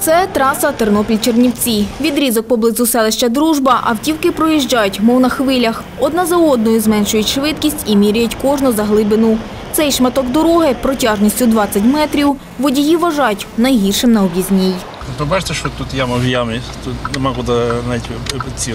Це траса Тернопіль-Чернівці. Відрізок поблизу селища Дружба. Автівки проїжджають, мов на хвилях. Одна за одною зменшують швидкість і міряють кожну заглибину. Цей шматок дороги протяжністю 20 метрів водії вважають найгіршим на об'їзній. Ви бачите, що тут яма в ямі, тут нема куди навіть ці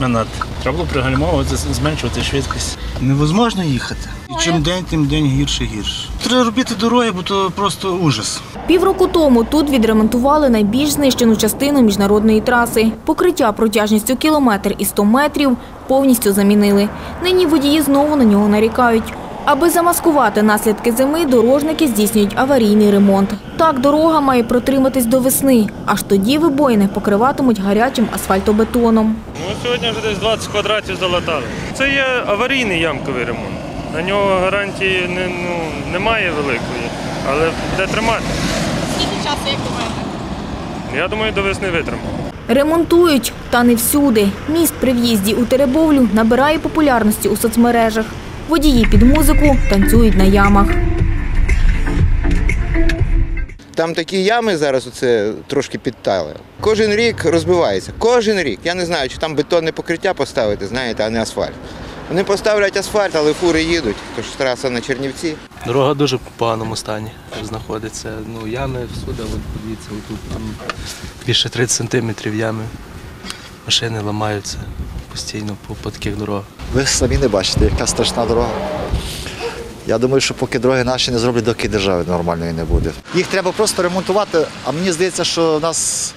минати. Треба було пригальмовувати, зменшувати швидкість. Невозможно їхати. І чим день, тим день гірше гірше. Робити дороги, бо то просто ужас. Півроку тому тут відремонтували найбільш знищену частину міжнародної траси. Покриття протяжністю кілометр і 100 метрів повністю замінили. Нині водії знову на нього нарікають. Аби замаскувати наслідки зими, дорожники здійснюють аварійний ремонт. Так дорога має протриматись до весни, аж тоді вибоїни покриватимуть гарячим асфальтобетоном. Ну, сьогодні вже десь 20 квадратів залатали. Це є аварійний ямковий ремонт. На нього гарантії не, ну, немає великої, але де тримати. Скільки часу, як думаєте? Я думаю, до весни витримаємо. Ремонтують, та не всюди. Міст при в'їзді у Теребовлю набирає популярності у соцмережах. Водії під музику танцюють на ямах. Там такі ями зараз оце трошки підтали. Кожен рік розбивається. Кожен рік. Я не знаю, чи там бетонне покриття поставити, знаєте, а не асфальт. Вони поставлять асфальт, але фури їдуть, тож траса на Чернівці. Дорога дуже в поганому стані знаходиться. Ну, ями всюди, от подивіться, тут там більше 30 сантиметрів ями. Машини ламаються постійно по, по таких дорогах. Ви самі не бачите, яка страшна дорога. Я думаю, що поки дороги наші не зроблять, доки держави нормальної не буде. Їх треба просто ремонтувати, а мені здається, що нас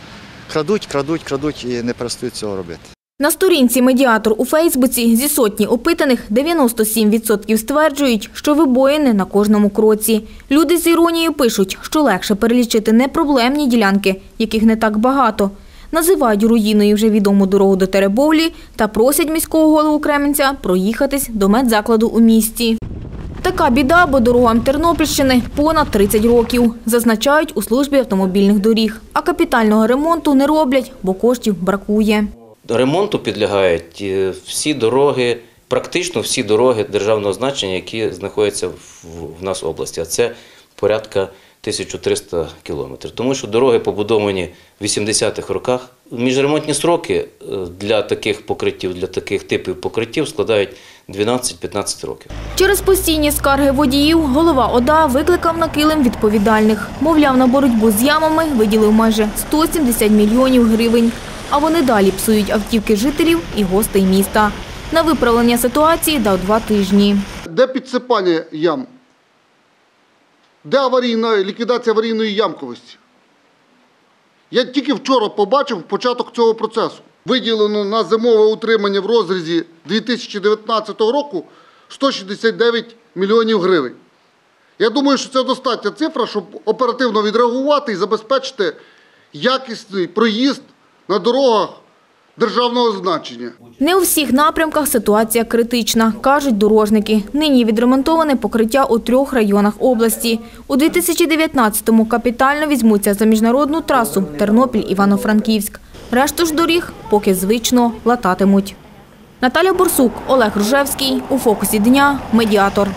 крадуть, крадуть, крадуть і не перестають цього робити. На сторінці медіатор у Фейсбуці зі сотні опитаних 97% стверджують, що вибоїни на кожному кроці. Люди з іронією пишуть, що легше перелічити непроблемні ділянки, яких не так багато. Називають руїною вже відому дорогу до Теребовлі та просять міського голову Кременця проїхатись до медзакладу у місті. Така біда, бо дорогам Тернопільщини понад 30 років, зазначають у службі автомобільних доріг. А капітального ремонту не роблять, бо коштів бракує. Ремонту підлягають е, всі дороги, практично всі дороги державного значення, які знаходяться в, нас в області. А це порядка 1300 кілометрів. Тому що дороги побудовані в 80-х роках. Міжремонтні сроки е, для таких покриттів, для таких типів покриттів складають 12-15 років. Через постійні скарги водіїв голова ОДА викликав на килим відповідальних. Мовляв, на боротьбу з ямами виділив майже 170 мільйонів гривень. А вони далі псують автівки жителів і гостей міста. На виправлення ситуації дав два тижні. Де підсипання ям? Де аварійна ліквідація аварійної ямковості? Я тільки вчора побачив початок цього процесу. Виділено на зимове утримання в розрізі 2019 року 169 мільйонів гривень. Я думаю, що це достатня цифра, щоб оперативно відреагувати і забезпечити якісний проїзд на дорогах державного значення. Не у всіх напрямках ситуація критична, кажуть дорожники. Нині відремонтоване покриття у трьох районах області. У 2019-му капітально візьмуться за міжнародну трасу Тернопіль-Івано-Франківськ. Решту ж доріг поки звично лататимуть. Наталя Борсук, Олег Ружевський. У фокусі дня. Медіатор.